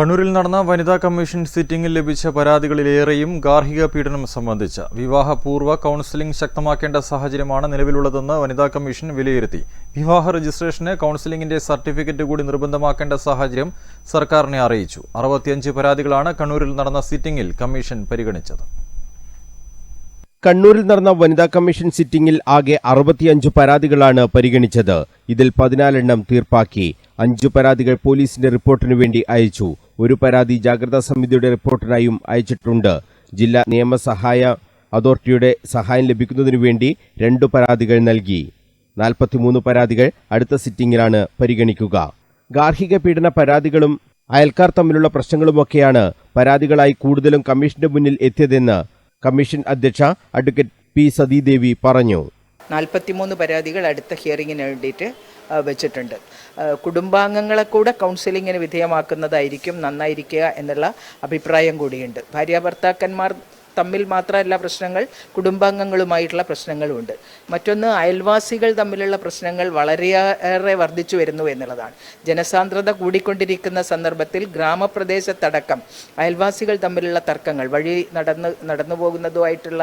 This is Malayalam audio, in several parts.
കണ്ണൂരിൽ നടന്ന വനിതാ കമ്മീഷൻ സിറ്റിംഗിൽ ലഭിച്ച പരാതികളിലേറെയും ഗാർഹിക പീഡനം സംബന്ധിച്ച വിവാഹപൂർവ കൗൺസിലിംഗ് ശക്തമാക്കേണ്ട സാഹചര്യമാണ് നിലവിലുള്ളതെന്ന് വനിതാ കമ്മീഷൻ വിലയിരുത്തി. വിവാഹ രജിസ്ട്രേഷന് കൗൺസിലിംഗിന്റെ സർട്ടിഫിക്കറ്റ് കൂടി നിർബന്ധമാക്കേണ്ട സാഹചര്യം സർക്കാരിനെ അറിയിച്ചു. അറുപത്തിയഞ്ച് പരാതികളാണ് കണ്ണൂരിൽ നടന്ന സിറ്റിംഗിൽ കമ്മീഷൻ പരിഗണിച്ചത്. കണ്ണൂരിൽ നടന്ന വനിതാ കമ്മീഷൻ സിറ്റിംഗിൽ ആകെ അറുപത്തിയഞ്ച് പരാതികളാണ് പരിഗണിച്ചത്. ഇതിൽ പതിനാലെണ്ണം തീർപ്പാക്കി. അഞ്ചു പരാതികൾ പോലീസിന്റെ റിപ്പോർട്ടിനു വേണ്ടി അയച്ചു. ഒരു പരാതി ജാഗ്രതാ സമിതിയുടെ റിപ്പോർട്ടിനായും അയച്ചിട്ടുണ്ട്. ജില്ലാ നിയമസഹായ അതോറിറ്റിയുടെ സഹായം ലഭിക്കുന്നതിനു വേണ്ടി രണ്ടു പരാതികൾ നൽകി. നാൽപ്പത്തിമൂന്ന് പരാതികൾ അടുത്ത സിറ്റിംഗിലാണ് പരിഗണിക്കുക. ഗാർഹിക പീഡന പരാതികളും അയൽക്കാർ തമ്മിലുള്ള പ്രശ്നങ്ങളുമൊക്കെയാണ് പരാതികളായി കൂടുതലും കമ്മീഷന്റെ മുന്നിൽ എത്തിയതെന്ന് കമ്മീഷൻ അധ്യക്ഷ അഡ്വക്കേറ്റ് പി സതീദേവി പറഞ്ഞു. നാൽപ്പത്തിമൂന്ന് പരാതികൾ അടുത്ത ഹിയറിങ്ങിന് വേണ്ടിയിട്ട് വെച്ചിട്ടുണ്ട്. കുടുംബാംഗങ്ങളെ കൂടെ കൗൺസിലിങ്ങിന് വിധേയമാക്കുന്നതായിരിക്കും നന്നായിരിക്കുക എന്നുള്ള അഭിപ്രായം കൂടിയുണ്ട്. ഭാര്യാഭർത്താക്കന്മാർ തമ്മിൽ മാത്രമല്ല പ്രശ്നങ്ങൾ കുടുംബാംഗങ്ങളുമായിട്ടുള്ള പ്രശ്നങ്ങളുമുണ്ട്. മറ്റൊന്ന് അയൽവാസികൾ തമ്മിലുള്ള പ്രശ്നങ്ങൾ വളരെയേറെ വർദ്ധിച്ചു വരുന്നു എന്നുള്ളതാണ്. ജനസാന്ദ്രത കൂടിക്കൊണ്ടിരിക്കുന്ന സന്ദർഭത്തിൽ ഗ്രാമപ്രദേശത്തടക്കം അയൽവാസികൾ തമ്മിലുള്ള തർക്കങ്ങൾ വഴി നടന്ന് നടന്നു പോകുന്നതുമായിട്ടുള്ള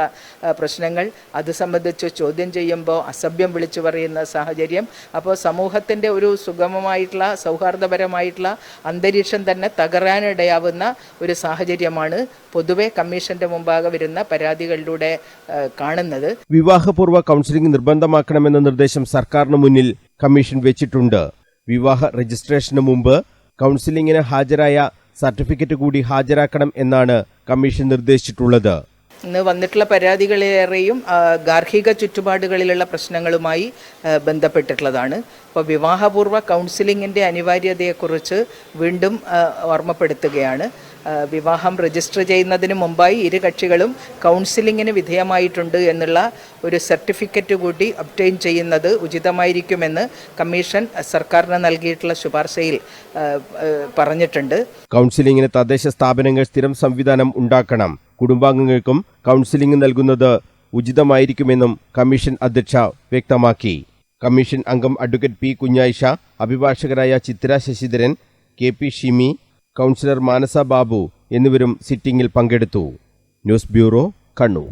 പ്രശ്നങ്ങൾ അത് സംബന്ധിച്ച് ചോദ്യം ചെയ്യുമ്പോൾ അസഭ്യം വിളിച്ചു പറയുന്ന സാഹചര്യം അപ്പോൾ സമൂഹത്തിന്റെ ഒരു സുഗമമായിട്ടുള്ള സൗഹാർദ്ദപരമായിട്ടുള്ള അന്തരീക്ഷം തന്നെ തകരാനിടയാവുന്ന ഒരു സാഹചര്യമാണ് പൊതുവെ കമ്മീഷന്റെ മുമ്പാകെ വരുന്ന പരാതികളിലൂടെ കാണുന്നത്. വിവാഹപൂർവ കൗൺസിലിംഗ് നിർബന്ധമാക്കണമെന്ന നിർദ്ദേശം സർക്കാരിന് മുന്നിൽ കമ്മീഷൻ വെച്ചിട്ടുണ്ട്. വിവാഹ രജിസ്ട്രേഷന് മുമ്പ് കൗൺസിലിംഗിന് ഹാജരായ സർട്ടിഫിക്കറ്റ് കൂടി ഹാജരാക്കണം എന്നാണ് കമ്മീഷൻ നിർദ്ദേശിച്ചിട്ടുള്ളത്. ഇന്ന് വന്നിട്ടുള്ള പരാതികളേറെയും ഗാർഹിക ചുറ്റുപാടുകളിലുള്ള പ്രശ്നങ്ങളുമായി ബന്ധപ്പെട്ടിട്ടുള്ളതാണ്. അപ്പോൾ വിവാഹപൂർവ കൗൺസിലിങ്ങിന്റെ അനിവാര്യതയെക്കുറിച്ച് വീണ്ടും ഓർമ്മപ്പെടുത്തുകയാണ്. വിവാഹം രജിസ്റ്റർ ചെയ്യുന്നതിന് മുമ്പായി ഇരു കക്ഷികളും കൗൺസിലിങ്ങിന് വിധേയമായിട്ടുണ്ട് എന്നുള്ള ഒരു സർട്ടിഫിക്കറ്റ് കൂടി ഒബ്റ്റെയിൻ ചെയ്യുന്നത് ഉചിതമായിരിക്കുമെന്ന് കമ്മീഷൻ സർക്കാരിന് നൽകിയിട്ടുള്ള ശുപാർശയിൽ പറഞ്ഞിട്ടുണ്ട്. കൗൺസിലിങ്ങിന് തദ്ദേശ സ്ഥാപനങ്ങൾ സ്ഥിരം സംവിധാനം ഉണ്ടാക്കണം. കുടുംബാംഗങ്ങൾക്കും കൗൺസിലിംഗ് നൽകുന്നത് ഉചിതമായിരിക്കുമെന്നും കമ്മീഷൻ അധ്യക്ഷ വ്യക്തമാക്കി. കമ്മീഷൻ അംഗം advocate P Kunjayisha അഭിഭാഷകരായ Chithra Sasidharan K P Shimi councillor Manasa Babu എന്നിവരും സിറ്റിംഗിൽ പങ്കെടുത്തു. News bureau Kannur.